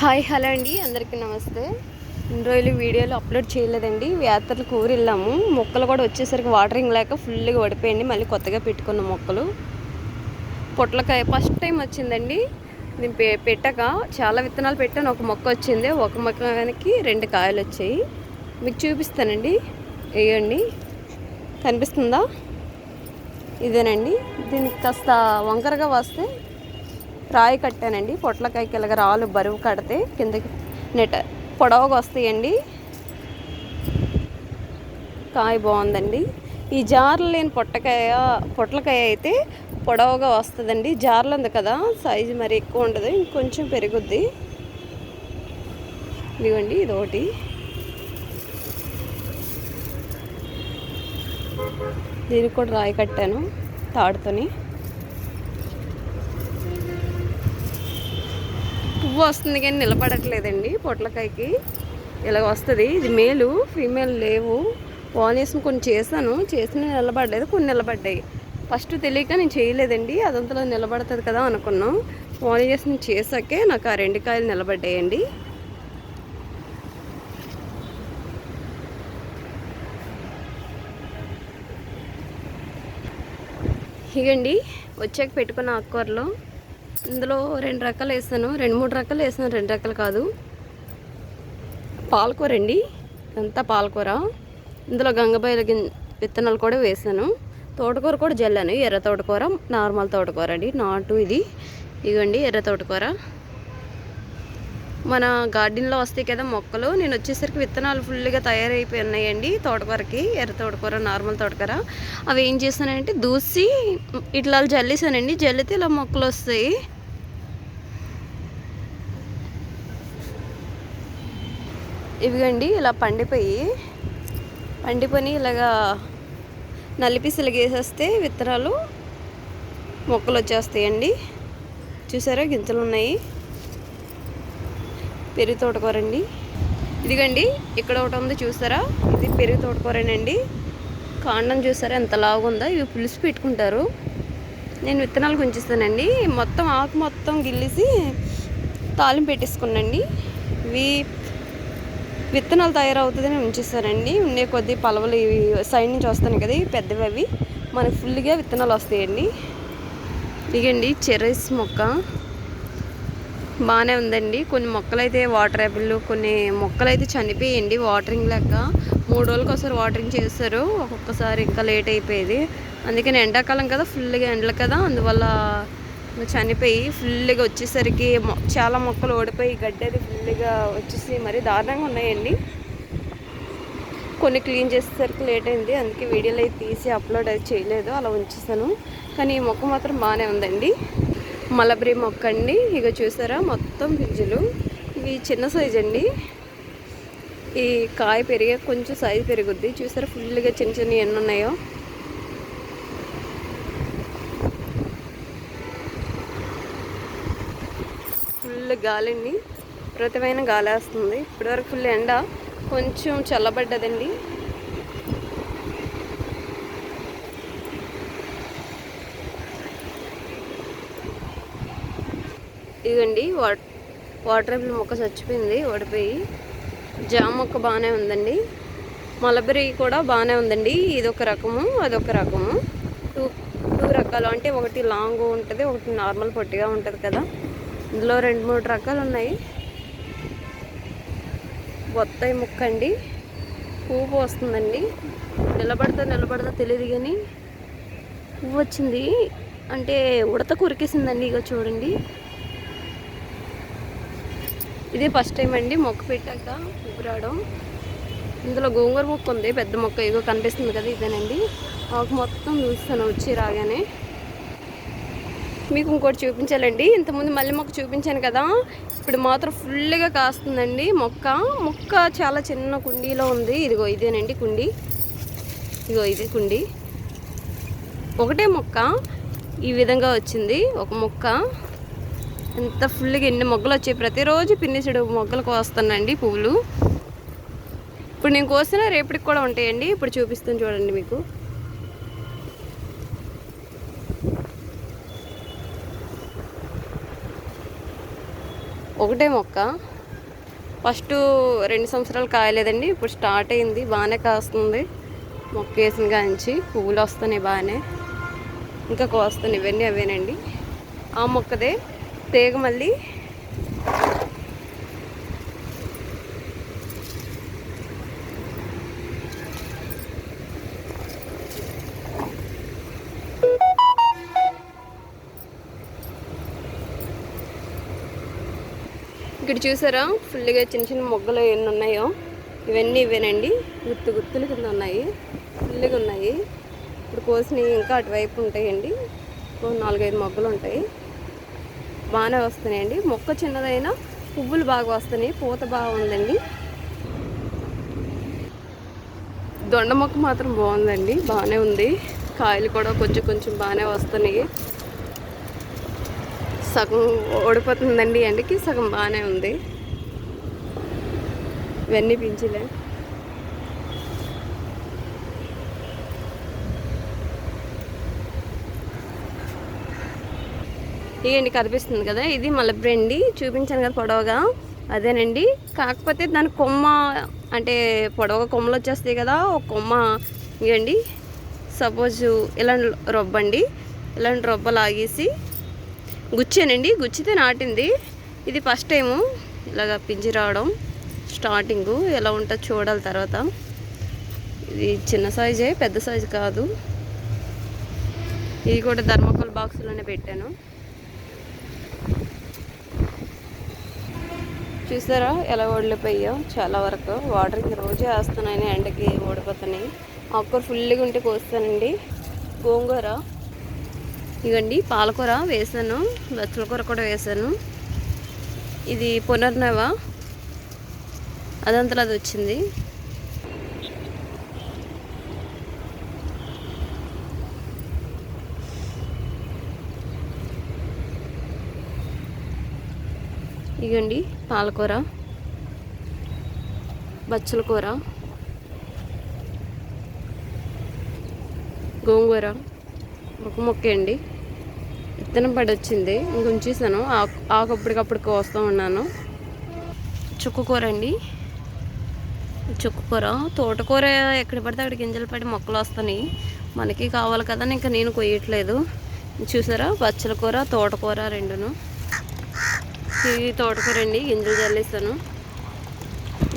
Hi hello అండి. అందరికీ నమస్తే. ఇన్ని రోజులు వీడియోలు అప్లోడ్ చేయలేదండి. యాత్రలు కూర వెళ్ళాము మొక్కలు కూడా వచ్చేసరికి వాటరింగ్ లేక ఫుల్గా పడిపోయింది. మళ్ళీ కొత్తగా పెట్టుకున్న మొక్కలు. పొట్లకాయ ఫస్ట్ టైం వచ్చిందండి. నేను పె పెట్టాక చాలా విత్తనాలు పెట్టాను. ఒక మొక్క వచ్చింది. ఒక మొక్కకి రెండు కాయలు వచ్చాయి. మీకు చూపిస్తానండి. వేయండి కనిపిస్తుందా? ఇదేనండి. దీనికి కాస్త వంకరగా వస్తే రాయి కట్టానండి. పొట్లకాయకి ఇలాగ రాళ్ళు బరువు కడితే కిందకి నెట పొడవగా వస్తాయండి. కాయ బాగుందండి. ఈ జార్లు లేని పొట్టకాయ పొట్లకాయ అయితే పొడవుగా వస్తుందండి. జార్లు ఉంది కదా సైజు మరి ఎక్కువ ఉండదు ఇంకొంచెం పెరుగుద్ది. ఇదిగోండి ఇది ఒకటి దీనికి కూడా రాయి కట్టాను తాడుతోని. పువ్వు వస్తుంది కానీ నిలబడట్లేదండి పొట్లకాయకి. ఇలా వస్తుంది. ఇది మేలు ఫీమేల్ లేవు. పాలినేషన్ కొన్ని చేశాను. చేసిన నిలబడలేదు కొన్ని నిలబడ్డాయి. ఫస్ట్ తెలియక నేను చేయలేదండి. అదంతలో నిలబడుతుంది కదా అనుకున్నాం. పాలినేషన్ చేసాకే నాకు ఆ రెండు కాయలు నిలబడ్డాయండి. ఇగండి వచ్చాక పెట్టుకున్న ఆకుకూరలో. ఇందులో రెండు రకాలు వేసాను రెండు మూడు రకాలు వేసాను రెండు రకాలు కాదు. పాలకూర అండి. అంతా పాలకూర. ఇందులో గంగబాయిల విత్తనాలు కూడా వేసాను. తోటకూర కూడా జల్లాను. ఎర్ర తోటకూర నార్మల్ తోటకూర అండి. నాటు ఇది. ఇదిగోండి ఎర్ర తోటకూర. మన గార్డెన్లో వస్తాయి కదా మొక్కలు. నేను వచ్చేసరికి విత్తనాలు ఫుల్గా తయారైపోయి ఉన్నాయండి తోటకూరకి ఎర్ర తోటకూర నార్మల్ తోటకూర. అవి ఏం చేశానంటే దూసి ఇట్లా జల్లేసానండి. జల్లితే ఇలా మొక్కలు వస్తాయి. ఇవిగండి ఇలా పండిపోయి పండిపోయి ఇలాగా నలిపి వేసేస్తే విత్తనాలు మొక్కలు వచ్చేస్తాయండి. చూసారా గింజలు ఉన్నాయి పెరుగు తోటకూర అండి ఇదిగండి ఇక్కడ ఒకటి ఉంది చూసారా ఇది పెరుగు తోటకూరనండి. కాండం చూసారా ఎంత లాగుందో ఇవి పులుసు పెట్టుకుంటారు. నేను విత్తనాలు కొంచిస్తానండి. మొత్తం ఆకు మొత్తం గిల్లిసి తాలింపు పెట్టేసుకున్నాండి ఇవి విత్తనాలు తయారవుతుందని ఉంచేస్తానండి. ఉండే కొద్ది పలవలు ఇవి సైడ్ నుంచి వస్తాను కదా ఇవి పెద్దవి అవి. మనకు ఫుల్గా విత్తనాలు వస్తాయండి. ఇదిగండి చెర్రీస్ మొక్క. బాగానే ఉందండి. కొన్ని మొక్కలు అయితే వాటర్ యాపిల్ కొన్ని మొక్కలు అయితే చనిపోయండి వాటరింగ్ లెక్క. మూడు రోజులకి ఒకసారి వాటరింగ్ చేస్తారు. ఒక్కొక్కసారి ఇంకా లేట్ అయిపోయేది. అందుకని ఎండాకాలం కదా ఫుల్గా ఎండలు కదా అందువల్ల చనిపోయి ఫుల్గా వచ్చేసరికి మొ- చాలా మొక్కలు ఓడిపోయి గడ్డి అది ఫుల్గా వచ్చేసి మరీ దారుణంగా ఉన్నాయండి. కొన్ని క్లీన్ చేసేసరికి లేట్ అయింది. అందుకే వీడియోలు అయితే తీసి అప్లోడ్ అయితే చేయలేదు. అలా ఉంచేసాను. కానీ ఈ మొక్క మాత్రం బాగానే ఉందండి. మలబరీ మొక్క అండి. ఇక చూసారా? మొత్తం గింజలు ఇవి చిన్న సైజ్ అండి. ఈ కాయ పెరిగే కొంచెం సైజు పెరుగుద్ది. చూసారా? ఫుల్గా చిన్న చిన్న ఎన్ని ఉన్నాయో. ఫుల్ గాలండి. విపరీతమైన గాలి వేస్తుంది. ఇప్పటివరకు ఫుల్ ఎండ కొంచెం చల్లబడ్డదండి. ఇదిగండి వాటర్ యాపిల్ మొక్క చచ్చిపోయింది ఓడిపోయి. జామ మొక్క బాగానే ఉందండి. మలబెర్రీ కూడా బాగానే ఉందండి. ఇది ఒక రకము అదొక రకము. టూ టూ రకాలు అంటే ఒకటి లాంగ్ ఉంటుంది ఒకటి నార్మల్ పొట్టిగా ఉంటుంది కదా. ఇందులో రెండు మూడు రకాలు ఉన్నాయి. బొత్తాయి ముక్క అండి. పువ్వు వస్తుందండి నిలబడతా నిలబడతా తెలియదు కానీ పువ్వు వచ్చింది. అంటే ఉడత కురికేసిందండి ఇక చూడండి. ఇది ఫస్ట్ టైం అండి మొక్క పెట్టాక పువ్వు రావడం. ఇందులో గోంగూర మొక్క ఉంది పెద్ద మొక్క ఇగో కనిపిస్తుంది కదా ఇదేనండి. ఆకు మొత్తం చూస్తాను వచ్చి రాగానే. మీకు ఇంకోటి చూపించాలండి. ఇంతకుముందు మళ్ళీ మొక్క చూపించాను కదా ఇప్పుడు మాత్రం ఫుల్గా కాస్తుందండి మొక్క. మొక్క చాలా చిన్న కుండీలో ఉంది. ఇదిగో ఇదేనండి కుండీ. ఇదిగో ఇదే కుండీ. ఒకటే మొక్క. ఈ విధంగా వచ్చింది. ఒక మొక్క. ఎంత ఫుల్గా ఎన్ని మొగ్గలు వచ్చాయి? ప్రతిరోజు పిన్నిసెడు మొగ్గలు కోస్తానండి పువ్వులు. ఇప్పుడు నేను కోసిన రేపటికి కూడా ఉంటాయండి. ఇప్పుడు చూపిస్తాను చూడండి మీకు. ఒకటే మొక్క. ఫస్ట్ రెండు సంవత్సరాలు కాయలేదండి. ఇప్పుడు స్టార్ట్ అయింది. బాగానే కాస్తుంది. మొక్క వేసిన కాంచి పువ్వులు వస్తున్నాయి బాగానే. ఇంకా కోస్తున్నాయి. ఇవన్నీ అవేనండి. ఆ మొక్కదే. తీగ మళ్ళీ. ఇక్కడ చూసారా? ఫుల్గా చిన్న చిన్న మొగ్గలు ఎన్ని ఉన్నాయో. ఇవన్నీ ఇవేనండి. గుర్తు గుర్తులు కింద ఉన్నాయి. ఫుల్గా ఉన్నాయి. ఇప్పుడు కోసినవి ఇంకా అటువైపు ఉంటాయండి. నాలుగైదు మొగ్గలు ఉంటాయి. బాగానే వస్తున్నాయండి. మొక్క చిన్నదైనా పువ్వులు బాగా వస్తున్నాయి. పూత బాగుందండి దొండ మొక్క మాత్రం బాగుందండి. బాగానే ఉంది. కాయలు కూడా కొంచెం కొంచెం బాగానే వస్తున్నాయి. సగం ఓడిపోతుందండి. ఎండకి సగం బాగానే ఉంది. ఇవన్నీ పించిలే ఇవండి కనిపిస్తుంది కదా ఇది మలబ్రండి చూపించాను కదా పొడవగా. అదేనండి. కాకపోతే దాని కొమ్మ అంటే పొడవగా కొమ్మలు వచ్చేస్తాయి కదా ఒక కొమ్మ ఇవ్వండి. సపోజ్ ఇలాంటి రొబ్బండి. ఇలాంటి రొబ్బ లాగేసి గుచ్చానండి. గుచ్చితే నాటింది. ఇది ఫస్ట్ టైము ఇలాగ పింజి రావడం స్టార్టింగు. ఎలా ఉంటుందో చూడాలి తర్వాత. ఇది చిన్న సైజే పెద్ద సైజు కాదు. ఇది కూడా ధర్మకోల్ బాక్స్లోనే పెట్టాను. చూసారా? ఎలా ఓడిపోయాయో చాలా వరకు వాటరింగ్ రోజే వేస్తున్నాయని ఎండకి ఓడిపోతున్నాయి ఆకుకూర ఫుల్గా ఉంటే కోస్తానండి గోంగూర. ఇగండి పాలకూర వేసాను. బచ్చల కూర కూడా వేసాను. ఇది పునర్నవ. అదంతలో అది వచ్చింది. ఇగండి పాలకూర బచ్చల కూర గోంగూర ఒక మొక్క అండి. విత్తనం పడి వచ్చింది ఇంకొంచేసాను ఆకు ఆకు అప్పటికప్పుడు కోస్తూ ఉన్నాను. చుక్కకూర అండి. చుక్కకూర తోటకూర ఎక్కడ పడితే అక్కడ గింజలు పడి మొక్కలు వస్తున్నాయి. మనకి కావాలి కదా ఇంకా నేను కొయ్యట్లేదు. చూసారా? బచ్చల కూర తోటకూర రెండును. ఇది తోటకూర అండి. గింజలు చల్లేస్తాను.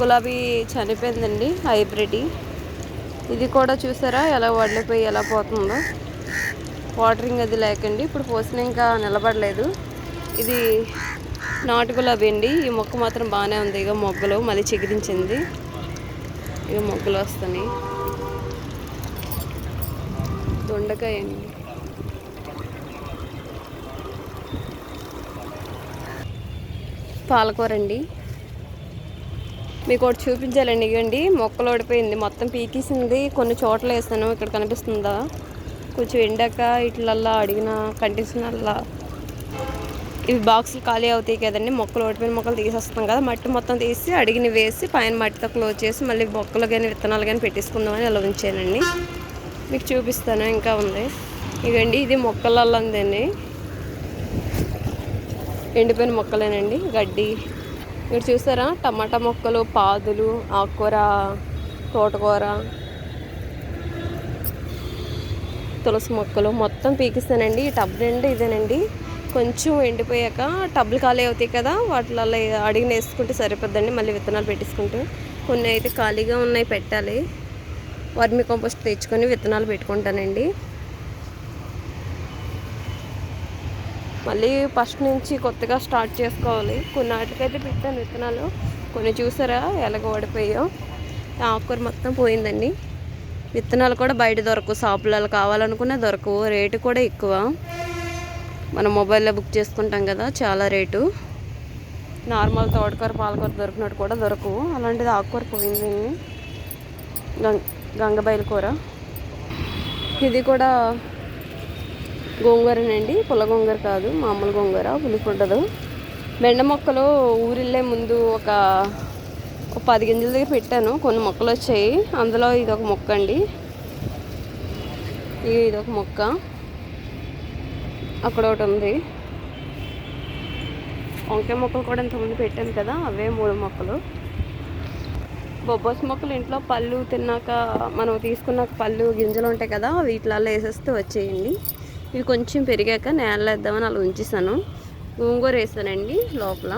గులాబీ చనిపోయిందండి హైబ్రిడ్. ఇది కూడా చూసారా ఎలా వడ్లపోయి ఎలా పోతుందో? వాటరింగ్ అది లేకండి. ఇప్పుడు పోసిన ఇంకా నిలబడలేదు. ఇది నాటు గులాబీ అండి. ఈ మొక్క మాత్రం బాగానే ఉంది. ఇక మొగ్గలు మళ్ళీ చిగురించింది. ఇక మొగ్గలు వస్తున్నాయి. దొండకాయ అండి. పాలకూర అండి మీకు ఒకటి చూపించాలండి. ఇవ్వండి మొక్కలు ఓడిపోయింది. మొత్తం పీకేసింది. కొన్ని చోట్ల వేసాను ఇక్కడ కనిపిస్తుందా? కొంచెం ఎండాక ఇట్లల్లా అడిగిన కండిషనల్లా ఇవి బాక్సులు ఖాళీ అవుతాయి కదండి. మొక్కలు ఓడిపోయిన మొక్కలు తీసేస్తాం కదా. మట్టి మొత్తం తీసి అడిగిన వేసి పైన మట్టితో క్లోజ్ చేసి మళ్ళీ మొక్కలు కానీ విత్తనాలు కానీ పెట్టేసుకుందామని అలా ఉంచానండి. మీకు చూపిస్తాను. ఇంకా ఉంది. ఇవండి ఇది మొక్కలల్లందండి. ఎండిపోయిన మొక్కలేనండి. గడ్డి. మీరు చూసారా? టమాటా మొక్కలు పాదులు ఆకుకూర తోటకూర తులసి మొక్కలు మొత్తం పీకిస్తానండి. ఈ టబ్ నిండా ఇదేనండి. కొంచెం ఎండిపోయాక టబ్లు ఖాళీ అవుతాయి కదా వాటిలో అడిగిన వేసుకుంటే సరిపోద్దండి. మళ్ళీ విత్తనాలు పెట్టేసుకుంటూ కొన్ని అయితే ఖాళీగా ఉన్నాయి పెట్టాలి. వర్మి కంపోస్ట్ తెచ్చుకొని విత్తనాలు పెట్టుకుంటానండి. మళ్ళీ ఫస్ట్ నుంచి కొత్తగా స్టార్ట్ చేసుకోవాలి. కొన్ని వాటికైతే పెట్టాను విత్తనాలు. కొన్ని చూసారా? ఎలాగ ఓడిపోయాయో. ఆకుకూర మొత్తం పోయిందండి. విత్తనాలు కూడా బయట దొరకవు. షాపులలో కావాలనుకునే దొరకవు. రేటు కూడా ఎక్కువ. మనం మొబైల్లో బుక్ చేసుకుంటాం కదా చాలా రేటు. నార్మల్ తోటకూర పాలకూర దొరికినట్టు కూడా దొరకవు. అలాంటిది ఆకుకూర పోయింది. గంగ గంగబైల కూర ఇది కూడా గోంగూరనండి పుల్ల గోంగూర కాదు మామూలు గోంగూర పులుపు ఉండదు బెండ మొక్కలు ఊరిల్లే ముందు ఒక ఒక పది గింజల దగ్గర పెట్టాను. కొన్ని మొక్కలు వచ్చాయి. అందులో ఇది ఒక మొక్క అండి. ఇది ఒక మొక్క. అక్కడ ఒకటి ఉంది. వంకాయ మొక్కలు కూడా ఇంతకుముందు పెట్టాను కదా అవే మూడు మొక్కలు. బొబ్బస్ మొక్కలు ఇంట్లో పళ్ళు తిన్నాక మనం తీసుకున్నాక పళ్ళు గింజలు ఉంటాయి కదా వీటిలలో వేసేస్తే వచ్చేయండి. ఇవి కొంచెం పెరిగాక నేలలో వేద్దామని అలా ఉంచేసాను. గోంగూర వేసానండి లోపల.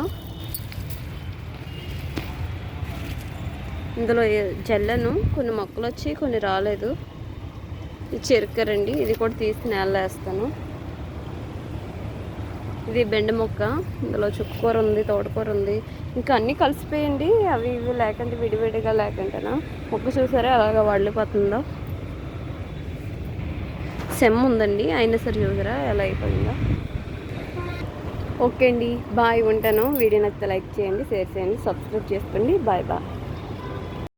ఇందులో జల్లను కొన్ని మొక్కలు వచ్చి కొన్ని రాలేదు. ఇది చెరుకరండి ఇది కూడా తీసి నేలలో వేస్తాను. ఇది బెండ మొక్క ఇందులో చుక్కకూర ఉంది తోటకూర ఉంది. ఇంకా అన్నీ కలిసిపోయండి అవి ఇవి లేకుంటే విడివిడిగా లేకుంటేనా. మొక్క చూసారా అలాగ వడిలిపోతుందో. సెమ్ ఉందండి అయినా సరే చూసారా ఎలా అయిపోయిందో. ఓకే అండి బాయ్ ఉంటాను. వీడియో నచ్చితే లైక్ చేయండి షేర్ చేయండి సబ్స్క్రైబ్ చేసుకోండి. Bye bye.